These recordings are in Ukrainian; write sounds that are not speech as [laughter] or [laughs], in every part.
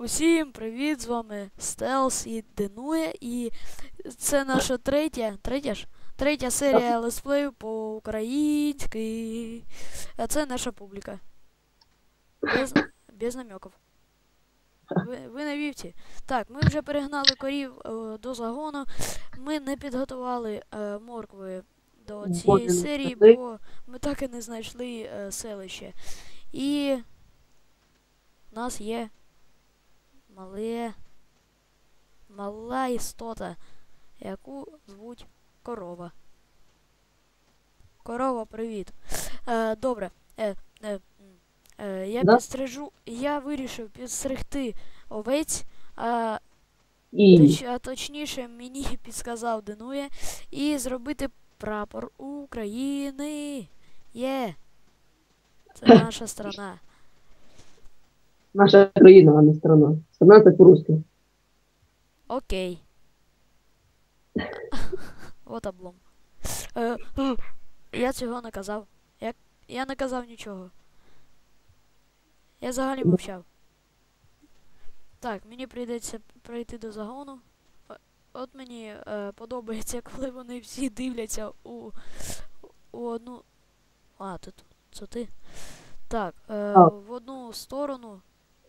Усім привіт! З вами Стелс і Денує. І це наша третя, третя ж? Третя серія летсплею по-українськи. А це наша публіка. Без, без намеків. Ви, ви на вівці. Так, ми вже перегнали корів е, до загону. Ми не підготували е, моркви до цієї серії, бо ми так і не знайшли е, селище. І в нас є мале, мала істота, яку звуть корова. Корова, привіт. Е, добре. Е, е, е, я Да? підстрижу. Я вирішив підстригти овець, а, І точ, а точніше мені [laughs] підсказав Денує, і зробити прапор України. Є. Це [laughs] наша страна. наша країна, а не страна. Це по-русски. Окей. [laughs] От облом. Е, [clears throat] я цього не казав. Я, я не казав нічого. Я взагалі мовчав. Так, мені прийдеться прийти до загону. От мені е, подобається, [laughs] коли вони всі дивляться у, у одну. А, тут це ти. Так, е, Так. в одну сторону.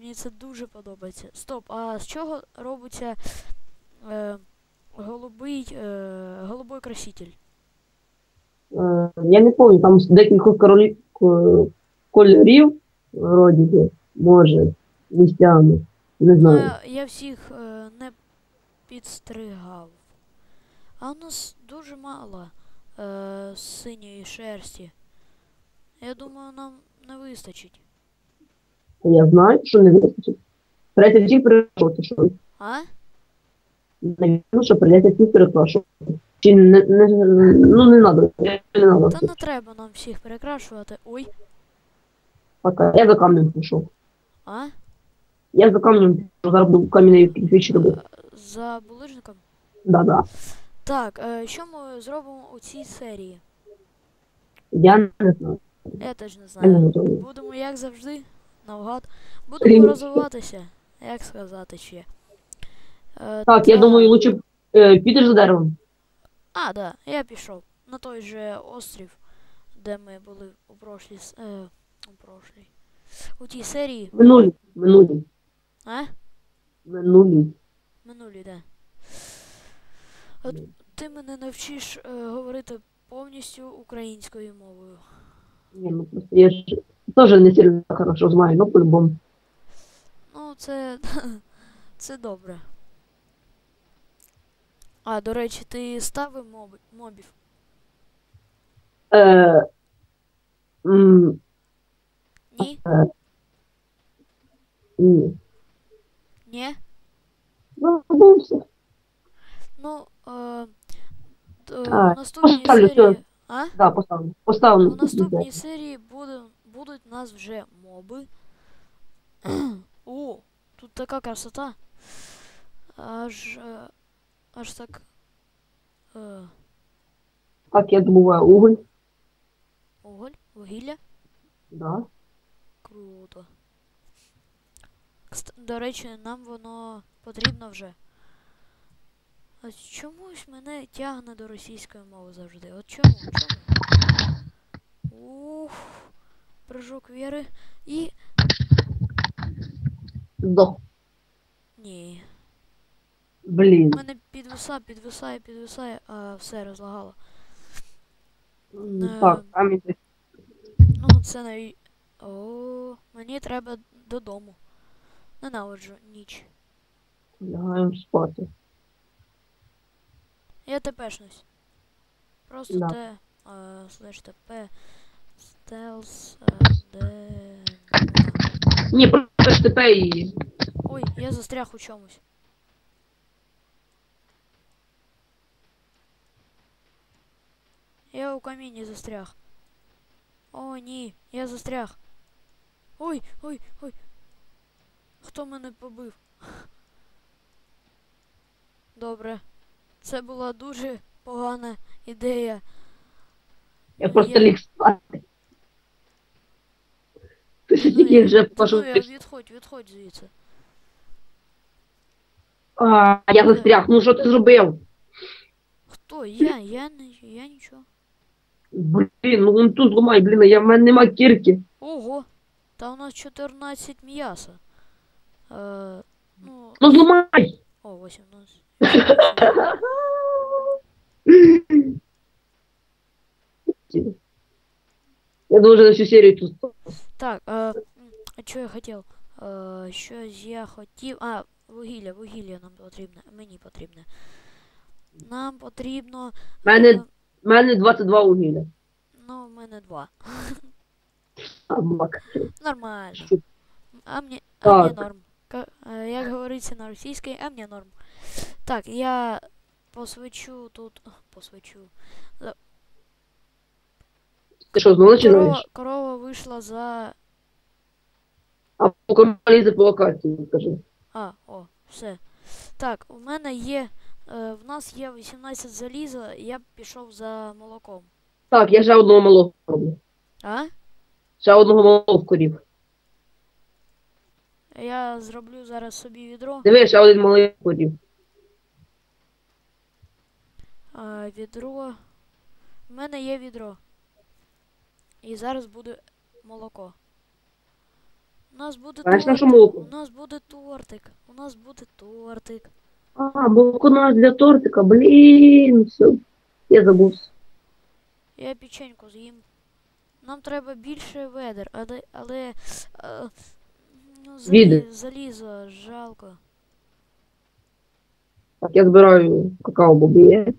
Мені це дуже подобається. Стоп, а з чого робиться е, голубий, е, голубой краситель? Е, я не пам'ятаю, там з декількох королів, кольорів, вроді би, може, місцями. Не Ну, знаю. я, я всіх е, не підстригав. А у нас дуже мало е, синьої шерсті. Я думаю, нам не вистачить. Я знаю, що не вистачить. Придеться всіх перекрашувати, що А? навіть, що придеться всіх перекрашувати. Чи не, не, ну не надо, не надо. Та не треба нам всіх перекрашувати. Ой, Пока. Я за камнем пішов. а? Я за камнем пішов, зараз буду кам'яний кирпич робити. За булижником? Да-да. Так, е, що ми зробимо у цій серії? Я не знаю. Я теж не знаю. Будемо, як завжди, навгад. Будемо розвиватися, як сказати ще. Е, Так, я думаю, лучше е, підеш за деревом. А, да, я пішов на той же острів, де ми були у прошлій. Е, у прошлій. У тій серії. Минулі. Минулі. А? Минулі. Минулі, де. От ти мене навчиш е, говорити повністю українською мовою. Ні, ну просто я ж теж не сильно хорошо знаю, ну по-любому. Ну, це. [laughs] це добре. А, до речі, ти ставив моби, мобів? Е, м, Ні? ні. Ні? Ну, все. Ну, е, А, наступній поставлю, серії. все. А? Да, поставлю. Поставлю. У наступній серії у нас вже моби. О, тут така красота. Аж. е, Аж так. Е, Так, я добуваю уголь. уголь, вугілля. Да. Круто. До речі, нам воно потрібно вже. А чомусь мене тягне до російської мови завжди. От чому? Чому? Ух. Прыжок віри. І. Здох. Ні. Блін. У мене підвисає, підвисає, підвисає, а все розлагало. Е. Так, камінь десь. Ну, це навіть. О, мені треба додому. Ненавиджу ніч. Лягаємо спати. Я тепешнусь. Просто Да. Т, е, слеш ТП, стелс, де... Ні, просто ТП і... Ой, я застряг у чомусь. Я у каміні застряг. О, ні, я застряг. Ой, ой, ой. Хто мене побив? Добре. Це була дуже погана ідея. Я просто Я- ліг тільки вже я відходь, відходь звідси. А, я застряг. Ну що ти зробив? Хто? Я? Я не я нічого. Блін, ну вон тут зламай, блін, я в мене нема кірки. Ого! Та у нас 14 м'яса. Е, ну, Ну зламай! о, 18. [laughs] [laughs] Я должен на всю серію тут. Так, а що я хотів? Е, щось я хотів. А, вугілля, вугілля нам потрібне. Мені потрібне. Нам потрібно. Мене, е, мене 22 вугілля. ну, в мене два. А. Нормально. А мені, а мені норм. Е, Як говориться на російській, а мені норм. Так, я посвечу тут. Посвечу. Ти що, знову починаєш? Корова, корова вийшла за. А по королі по локації, скажи. А, о, все. Так, у мене є. Е, в нас є 18 заліза, я б пішов за молоком. Так, я ще одного малого роблю. А? Ще одного малого вкорів. Я зроблю зараз собі відро. Диви, ще один малий вкорів. А, відро. У мене є відро. І зараз буде молоко. У нас буде Знаєш, на що молоко? У нас буде тортик. У нас буде тортик. А, молоко надо для тортика, блін, все. Я забув. Я печеньку з'їм. Нам треба більше ведер, але. але е, ну, Відер. залі, залізо, жалко. Так, я збираю какао-боби. є?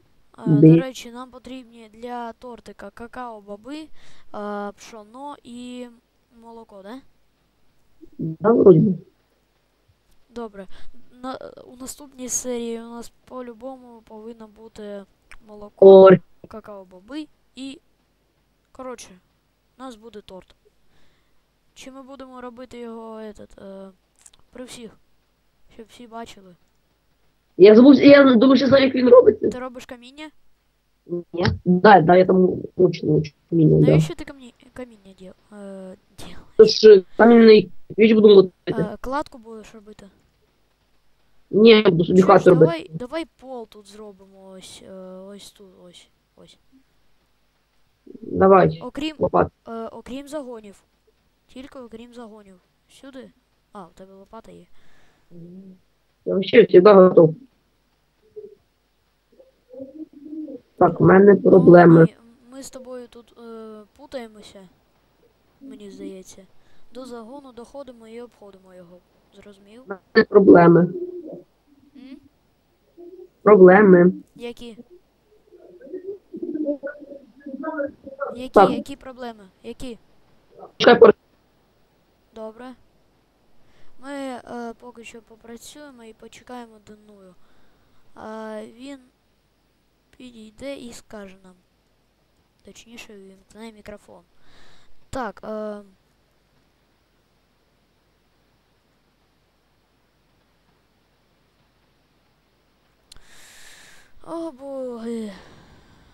До речі, нам потрібні для тортика какао-боби, а, пшоно і молоко, да? Да, вроді. Добре. На, у наступній серії у нас по-любому повинно бути молоко, Ор. какао-боби і. Коротше, у нас буде торт. Чи ми будемо робити його этот, е, при всіх? Щоб всі бачили. Я забув, я думаю, що знаю, як він робиться. Ти робиш каміння? Ні? Да, да, я там очень очень мінімум, да. Навіщо ти камні... каміння діл... е, діл... Тож е, камінний віч буду робити. Е, кладку будеш робити? Ні, я буду собі Чуєш, хату робити. давай, давай пол тут зробимо ось, е, ось тут, ось, ось. Давай, Окрім, лопат. е, окрім загонів. Тільки окрім загонів. Сюди? А, у тебе лопата є. Я вообще всегда готов. Так, у мене проблеми. Ми, ми з тобою тут е, путаємося, мені здається. До загону доходимо і обходимо його. Зрозумів? У мене проблеми. М? Проблеми. Які? Які, Так. які проблеми? Які? Пор- Добре. Ми е, поки що попрацюємо і почекаємо Даную. А він підійде і скаже нам. Точніше, вімкне мікрофон. Так, е, О боги.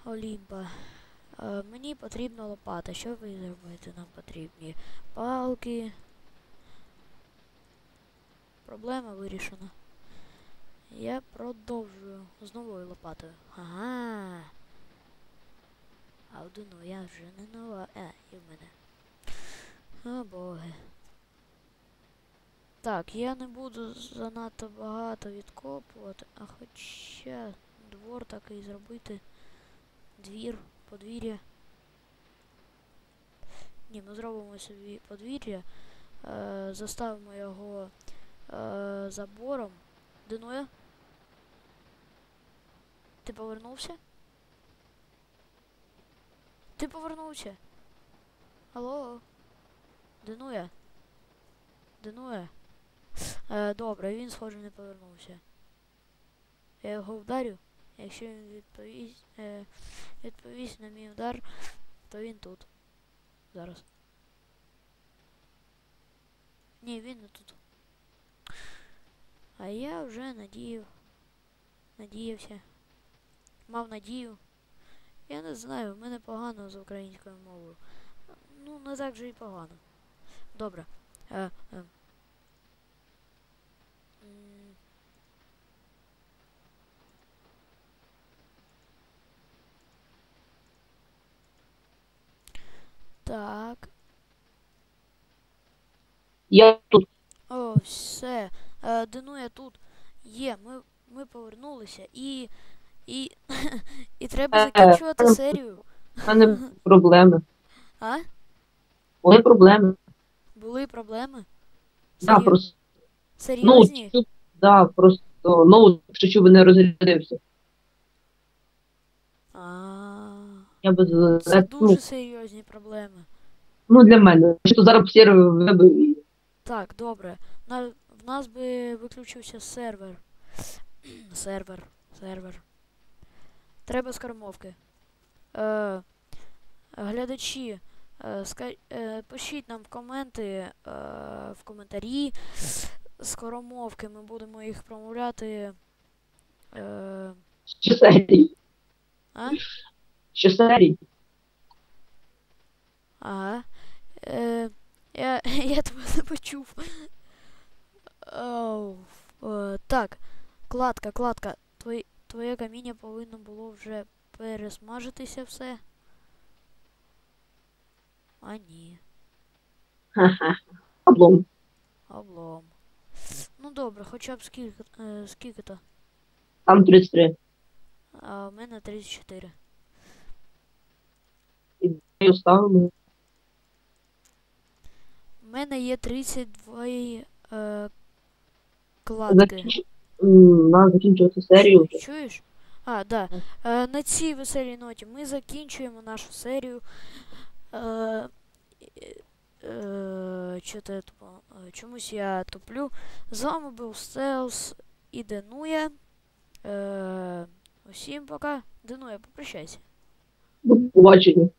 Олімпа. Е, мені потрібна лопата. Що ви зробите? Нам потрібні палки. Проблема вирішена. Я продовжую з новою лопатою. Ага. А одну я вже не нова. Е, і в мене. О боги. Так, я не буду занадто багато відкопувати, а хоча двор такий зробити. Двір, подвір'я. Ні, ми зробимо собі подвір'я. Е, заставимо його е, забором. Динуя? Ти повернувся? Ти повернувся? Алло? Динуя? Динуя? Е, добре, він схоже не повернувся. Я його вдарю. Якщо він відповість, е, відповість на мій удар, то він тут. Зараз. Ні, він не тут. А я вже надіяв. Надіявся мав надію. Я не знаю, в мене погано з українською мовою. Ну, не так же і погано. Добре. Е, е. Так. Я тут. О, все. Е, Дину я тут. Є, ми ми повернулися і і. [laughs] І треба Е, закінчувати е, серію. У мене [laughs] проблеми. А? Були проблеми. Були проблеми? Да, просто, ну, Серйозні? чу- да, просто ноут, що чув, не розрядився. А, Я би це ну, дуже серйозні проблеми. ну, для мене. Що зараз сервер вибив Так, добре. На, в нас би виключився сервер. [clears throat] сервер. Сервер. Треба скормовки. Е, глядачі, е, ска, е, пишіть нам в коменти, е, в коментарі скоромовки. Ми будемо їх промовляти. Е, що серій. а? Що серій. Ага. Е, я, [laughs] я тебе не почув. Оу. Е, так, кладка, кладка. Твоє, твоє каміння повинно було вже пересмажитися все. А ні. Ха-ха. [laughs] Облом. Облом. Ну добре, хоча б скільки, е, скільки то. Там 33. А в мене 34. І оставили. У мене є 32 е, кладки. Надо закінчувати серію. Чуєш? Чуєш? А, да. Е, на цій веселій ноті ми закінчуємо нашу серію. Е, е, е, я? Е, Чомусь я туплю. З вами був Стелс і Денуя. Е, усім пока. Денуя, попрощайся. До побачення.